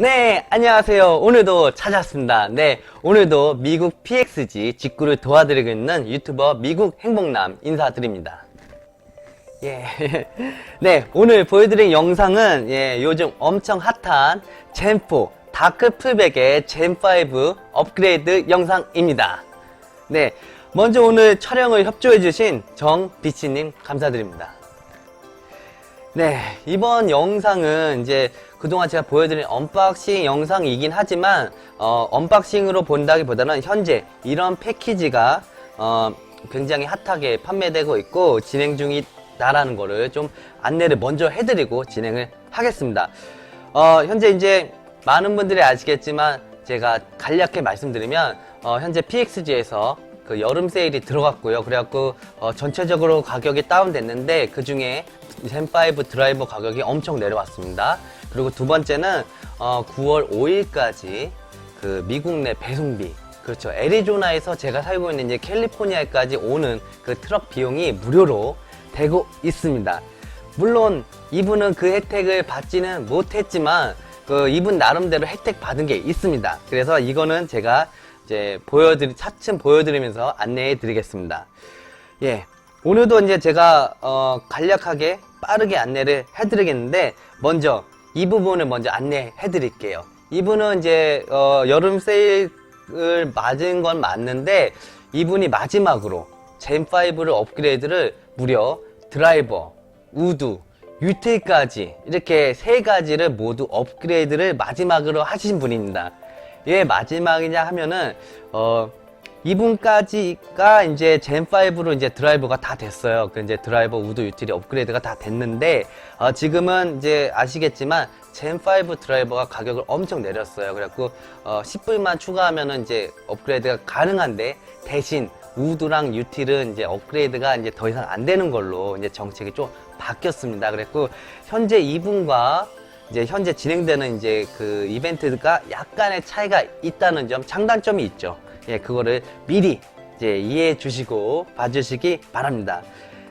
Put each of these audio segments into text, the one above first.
네, 안녕하세요. 오늘도 찾았습니다. 네, 오늘도 미국 PXG 직구를 도와드리고 있는 유튜버 미국 행복남 인사드립니다. 예. 네, 오늘 보여드린 영상은 예, 요즘 엄청 핫한 젠4 다크 풀백의 젠5 업그레이드 영상입니다. 네, 먼저 오늘 촬영을 협조해주신 정비치님 감사드립니다. 네, 이번 영상은 이제 그동안 제가 보여드린 언박싱 영상이긴 하지만, 어, 언박싱으로 본다기보다는 현재 이런 패키지가, 어, 굉장히 핫하게 판매되고 있고 진행 중이다라는 거를 좀 안내를 먼저 해드리고 진행을 하겠습니다. 어, 현재 이제 많은 분들이 아시겠지만 제가 간략하게 말씀드리면, 어, 현재 PXG에서 그 여름 세일이 들어갔고요. 그래갖고 어, 전체적으로 가격이 다운됐는데 그 중에 젠5 드라이버 가격이 엄청 내려왔습니다. 그리고 두 번째는 어, 9월 5일까지 그 미국 내 배송비 그렇죠. 애리조나에서 제가 살고 있는 이제 캘리포니아까지 오는 그 트럭 비용이 무료로 되고 있습니다. 물론 이분은 그 혜택을 받지는 못했지만 그 이분 나름대로 혜택 받은 게 있습니다. 그래서 이거는 제가 이제 보여드리 차츰 보여드리면서 안내해 드리겠습니다. 예. 오늘도 이제 제가 어, 간략하게 빠르게 안내를 해드리겠는데 먼저 이 부분을 먼저 안내해 드릴게요. 이분은 이제 어, 여름 세일을 맞은 건 맞는데 이분이 마지막으로 젠5를 업그레이드를 무려 드라이버, 우드, 유틸까지 이렇게 세 가지를 모두 업그레이드를 마지막으로 하신 분입니다. 왜 마지막이냐 하면은 어 이분까지가 이제 젠5로 이제 드라이버가 다 됐어요. 그 이제 드라이버 우드 유틸이 업그레이드가 다 됐는데 어 지금은 이제 아시겠지만 젠5 드라이버가 가격을 엄청 내렸어요. 그래갖고 어 10불만 추가하면은 이제 업그레이드가 가능한데 대신 우드랑 유틸은 이제 업그레이드가 이제 더 이상 안 되는 걸로 이제 정책이 좀 바뀌었습니다. 그랬고 현재 이분과 이제 현재 진행되는 이제 그 이벤트가 약간의 차이가 있다는 점 장단점이 있죠. 예, 그거를 미리 이제 이해해 주시고 봐주시기 바랍니다.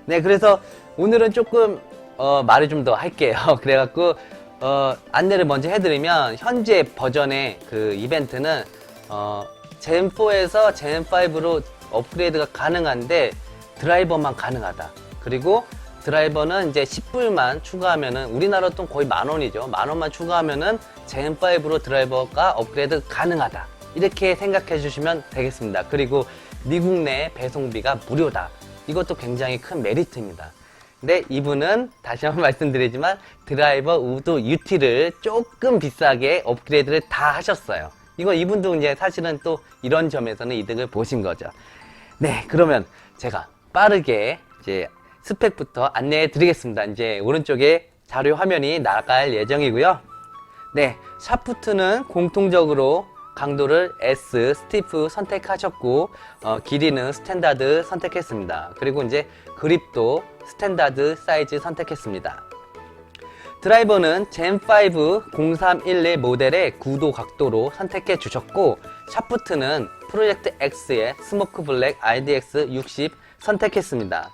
네, 그래서 오늘은 조금 어, 말을 좀 더 할게요. 그래갖고 어, 안내를 먼저 해드리면 현재 버전의 그 이벤트는 어, 젠4에서 젠5로 업그레이드가 가능한데 드라이버만 가능하다. 그리고 드라이버는 이제 10불만 추가하면은 우리나라 돈 거의 만 원이죠. 만 원만 추가하면은 젠5로 드라이버가 업그레이드 가능하다. 이렇게 생각해 주시면 되겠습니다. 그리고 미국 내 배송비가 무료다. 이것도 굉장히 큰 메리트입니다. 근데 이분은 다시 한번 말씀드리지만 드라이버 우드 UT를 조금 비싸게 업그레이드를 다 하셨어요. 이거 이분도 이제 사실은 또 이런 점에서는 이득을 보신 거죠. 네, 그러면 제가 빠르게 이제 스펙부터 안내해 드리겠습니다. 이제 오른쪽에 자료 화면이 나갈 예정이고요. 네, 샤프트는 공통적으로 강도를 S, 스티프 선택하셨고 어, 길이는 스탠다드 선택했습니다. 그리고 이제 그립도 스탠다드 사이즈 선택했습니다. 드라이버는 젠5 0311 모델의 구도 각도로 선택해 주셨고 샤프트는 프로젝트 X의 스모크 블랙 RDX 60 선택했습니다.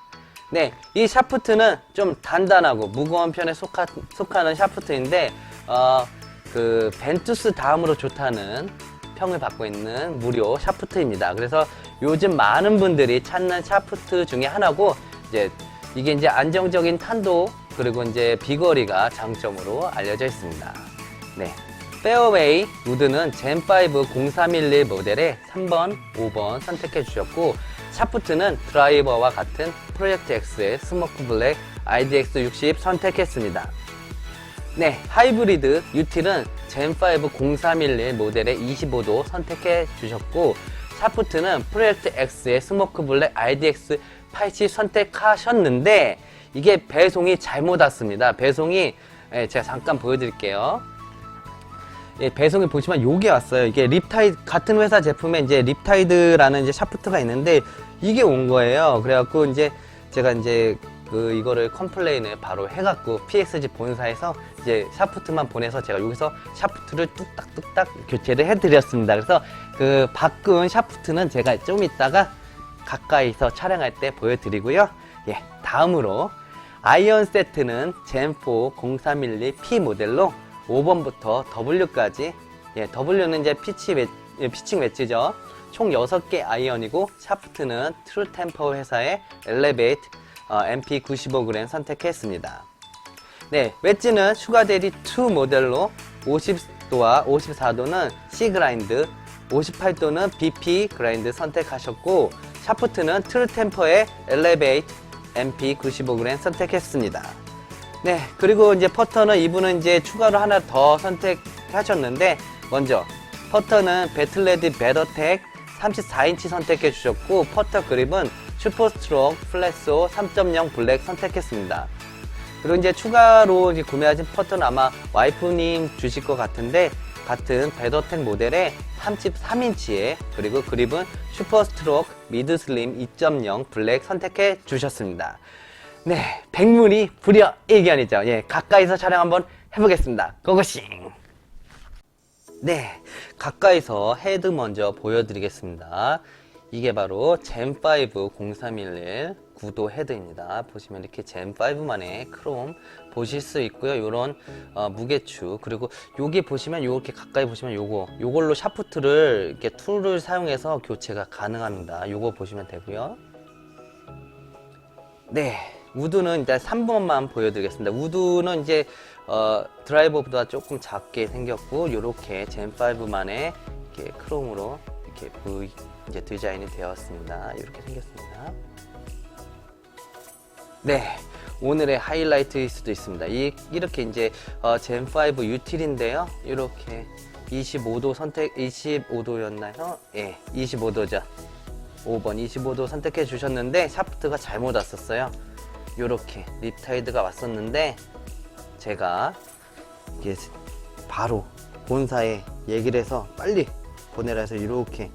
네, 이 샤프트는 좀 단단하고 무거운 편에 속하, 속하는 샤프트인데 어, 그 벤투스 다음으로 좋다는 평을 받고 있는 무료 샤프트입니다. 그래서 요즘 많은 분들이 찾는 샤프트 중에 하나고 이제 이게 이제 안정적인 탄도 그리고 이제 비거리가 장점으로 알려져 있습니다. 네. 페어웨이 우드는 젠5 0311 모델의 3번, 5번 선택해 주셨고 샤프트는 드라이버와 같은 프로젝트 X의 스모크 블랙 IDX 60 선택했습니다. 네, 하이브리드 유틸은 젠5 0311 모델의 25도 선택해 주셨고 샤프트는 프로젝트 X의 스모크 블랙 RDX 80 선택하셨는데 이게 배송이 잘못 왔습니다. 배송이 예, 제가 잠깐 보여드릴게요. 예, 배송이 보시면 요게 왔어요. 이게 립타이드 같은 회사 제품에 이제 립타이드라는 이제 샤프트가 있는데 이게 온 거예요. 그래갖고 이제 제가 이제 그 이거를 컴플레인을 바로 해갖고 PXG 본사에서 이제 샤프트만 보내서 제가 여기서 샤프트를 뚝딱뚝딱 교체를 해드렸습니다. 그래서 그 바꾼 샤프트는 제가 좀 이따가 가까이서 촬영할 때 보여드리고요. 예, 다음으로 아이언 세트는 젠4 0312P 모델로 5번부터 W까지 예, W는 이제 피치 웨, 예, 피칭 웨지죠. 총 6개 아이언이고 샤프트는 트루템퍼 회사의 엘레베이트 어, MP95g 선택했습니다. 네, 웨지는 슈가데리 2 모델로 50도와 54도는 C 그라인드, 58도는 BP 그라인드 선택하셨고 샤프트는 트루템퍼의 엘레베이트 MP95g 선택했습니다. 네, 그리고 이제 퍼터는 이분은 이제 추가로 하나 더 선택하셨는데 먼저 퍼터는 배틀레드 베더텍 34인치 선택해 주셨고 퍼터 그립은 슈퍼스트록 플랫소 3.0 블랙 선택했습니다. 그리고 이제 추가로 이제 구매하신 퍼터는 아마 와이프님 주실 것 같은데 같은 베더텍 모델의 33인치에 그리고 그립은 슈퍼스트록 미드 슬림 2.0 블랙 선택해 주셨습니다. 네, 백문이 불여 일견이죠. 예, 가까이서 촬영 한번 해보겠습니다. 고고싱! 네, 가까이서 헤드 먼저 보여드리겠습니다. 이게 바로 젠5 0311 구도 헤드입니다. 보시면 이렇게 젠5만의 크롬 보실 수 있고요. 요런 어, 무게추 그리고 여기 보시면 이렇게 가까이 보시면 요거 요걸로 샤프트를 이렇게 툴을 사용해서 교체가 가능합니다. 요거 보시면 되고요. 네, 우드는 일단 3번만 보여드리겠습니다. 우드는 이제 어, 드라이버보다 조금 작게 생겼고 이렇게 젠5만의 이렇게 크롬으로 이렇게 V 이제 디자인이 되었습니다. 이렇게 생겼습니다. 네, 오늘의 하이라이트일 수도 있습니다. 이, 이렇게 이제 어, 젠5 유틸인데요. 이렇게 25도 선택 25도였나요? 예, 25도죠. 5번 25도 선택해 주셨는데 샤프트가 잘못 왔었어요. 요렇게 립타이드가 왔었는데 제가 이게 바로 본사에 얘기를 해서 빨리 보내라 해서 이렇게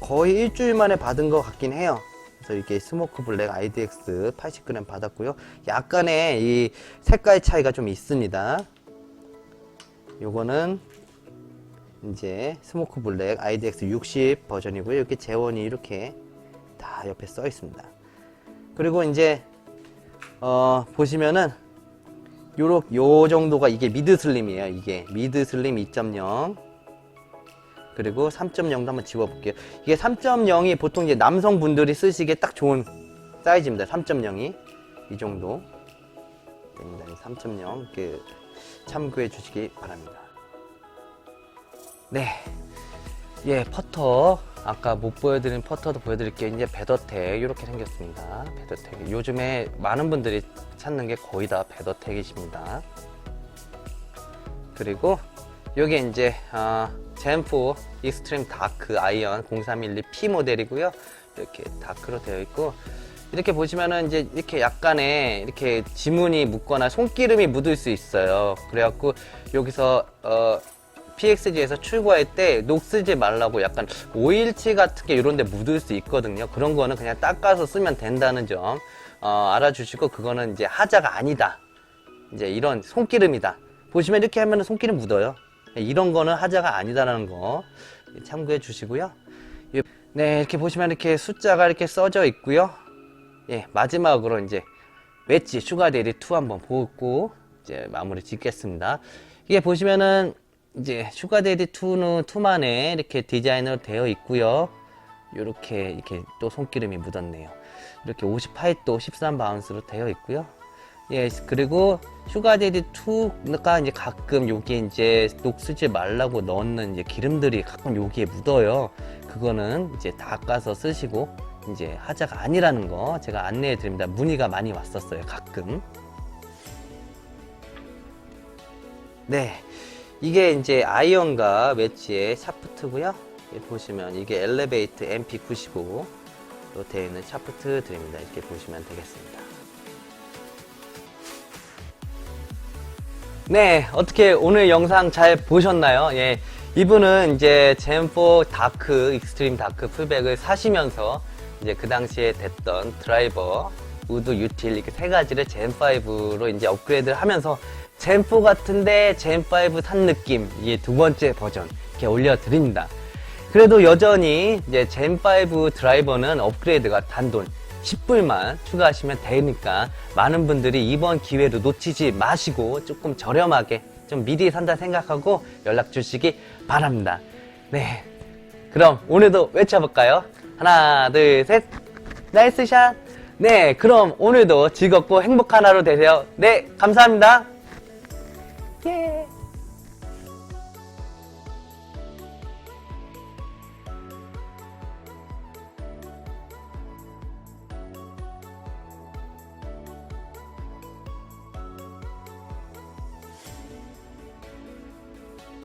거의 일주일 만에 받은 것 같긴 해요. 그래서 이렇게 스모크 블랙 IDX 80g 받았고요. 약간의 이 색깔 차이가 좀 있습니다. 요거는 이제 스모크 블랙 IDX 60 버전이고요. 이렇게 재원이 이렇게 다 옆에 써 있습니다. 그리고 이제 어 보시면은 요렇 요 정도가 이게 미드 슬림이에요. 이게 미드 슬림 2.0 그리고 3.0도 한번 지워볼게요. 이게 3.0이 보통 이제 남성분들이 쓰시기에 딱 좋은 사이즈입니다. 3.0이 이 정도 됩니다. 3.0 이렇게 참고해 주시기 바랍니다. 네, 예 퍼터 아까 못 보여드린 퍼터도 보여드릴게요. 이제 베더텍 이렇게 생겼습니다. 베더텍 요즘에 많은 분들이 찾는 게 거의 다 베더텍이십니다. 그리고 요게 이제 어, 젠4 익스트림 다크 아이언 0312P 모델이고요. 이렇게 다크로 되어 있고 이렇게 보시면은 이제 이렇게 약간의 이렇게 지문이 묻거나 손기름이 묻을 수 있어요. 그래갖고 여기서 어 PXG에서 출고할 때 녹쓰지 말라고 약간 오일치 같은 게 이런 데 묻을 수 있거든요. 그런 거는 그냥 닦아서 쓰면 된다는 점 어, 알아주시고 그거는 이제 하자가 아니다. 이제 이런 손기름이다. 보시면 이렇게 하면 손기름 묻어요. 이런 거는 하자가 아니다라는 거 참고해 주시고요. 예, 네, 이렇게 보시면 이렇게 숫자가 이렇게 써져 있고요. 예, 마지막으로 이제 웨지 슈가데리 2 한번 보고 이제 마무리 짓겠습니다. 이게 보시면은 이제 슈가데리 2는 2만에 이렇게 디자인으로 되어 있고요. 이렇게 이렇게 또 손기름이 묻었네요. 이렇게 58도 13바운스로 되어 있고요. 예, 그리고 슈가데디 2가 이제 가끔 여기에 이제 녹쓰지 말라고 넣는 이제 기름들이 가끔 여기에 묻어요. 그거는 이제 닦아서 쓰시고 이제 하자가 아니라는 거 제가 안내해 드립니다. 문의가 많이 왔었어요. 가끔. 네. 이게 이제 아이언과 웨지의 샤프트고요. 보시면 이게 엘리베이트 MP95로 되어 있는 샤프트 드립니다. 이렇게 보시면 되겠습니다. 네, 어떻게 오늘 영상 잘 보셨나요? 예. 이분은 이제 젠4 다크, 익스트림 다크 풀백을 사시면서 이제 그 당시에 됐던 드라이버, 우드, 유틸 이렇게 세 가지를 젠5로 이제 업그레이드를 하면서 젠4 같은데 젠5 탄 느낌, 이게 두 번째 버전 이렇게 올려드립니다. 그래도 여전히 이제 젠5 드라이버는 업그레이드가 단돈 10불만 추가하시면 되니까 많은 분들이 이번 기회를 놓치지 마시고 조금 저렴하게 좀 미리 산다 생각하고 연락 주시기 바랍니다. 네. 그럼 오늘도 외쳐볼까요? 하나, 둘, 셋. 나이스 샷. 네. 그럼 오늘도 즐겁고 행복한 하루 되세요. 네. 감사합니다. Yay!